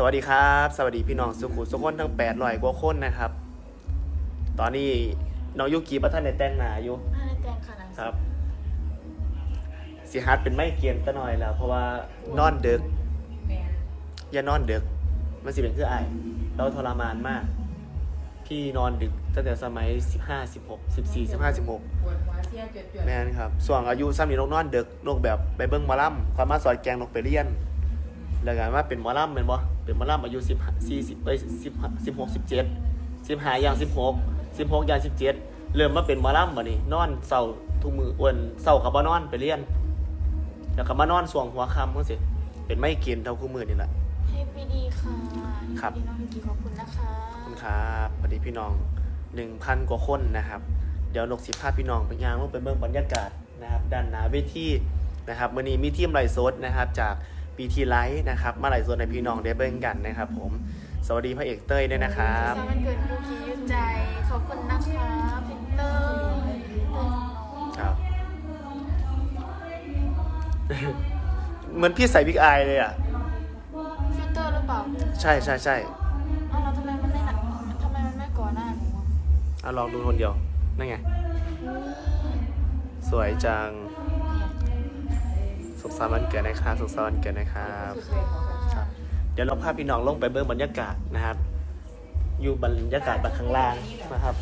สวัสดีครับ สวัสดีพี่น้องสุขุมสุขคนทั้ง800กว่าคนนะครับ ตอนนี้น้องยุกีประท่านในแต่งหนาอยู่น่าได้แต่งค่ะหนังครับสิฮัดเป็นไม่เกียนตะหน่อยแล้ว เพราะว่านอนดึก แมนอย่านอนดึก มันสิเป็นคือไอายเราทรมานมาก พี่นอนดึกตั้งแต่สมัย15 16 14 15 16ปวดหัวเสียจวดๆแม่นครับส่วนอายุซ้ำนี่นกนอนดึกนกแบบไปเบิ้งหมอลำความมาสอดแกงนกไปเรียน แล้วกันว่าเป็นหมอลำเป็นบ่เป็นหมอลำอายุ10 40เอ้ย10 16 17 15อย่าง16 16อย่าง17เริ่มมาเป็นหมอลำบัดนี้นอนเศร้าทุกมืออ้วนเศร้ากับบ่นอนไปเรียน แล้วก็มานอนสวงหัวค่ำจังซี่เป็นไม่กินเท่าคู่มือนี่แหละให้ปีดีค่ะครับพี่น้องยูกิขอบคุณนะคะขอบคุณครับสวัสดีพี่น้อง1,000กว่าคนนะครับ เดี๋ยวนกสิภาพพี่น้องไปยางลงไปเบิ่งบรรยากาศนะครับด้านหน้าเวทีนะครับมื้อนี้มีทีมไลฟ์สดนะครับจาก ปีทีไลท์นะครับมาไลฟ์สดในพี่น้องได้เบิ่งกันนะครับผมสวัสดีพระเอกเต้ยด้วยนะครับสวันเกิดยูกิยืดใจขอบคุณนะคะพินเตอร์ครับเหมือนพี่ใส่บิ๊กอายเลยอะฟิลเตอร์หรือเปล่าใช่ใช่ใช่เอ้าเราทำไมมันไม่หนักทำไมมันไม่ก่อหน้าหนูอะเอาลองดูคนเดียวนั่นไงอุ๊ยสวยจังเนี่ยสุ ขสันต์วันเกิดนะครับสุขสันต์วันเกิดนะครับครับ เดี๋ยวเราพาพี่น้องลงไปเบิ่งบรรยากาศนะครับ อยู่บรรยากาศบนข้างล่างนะครับ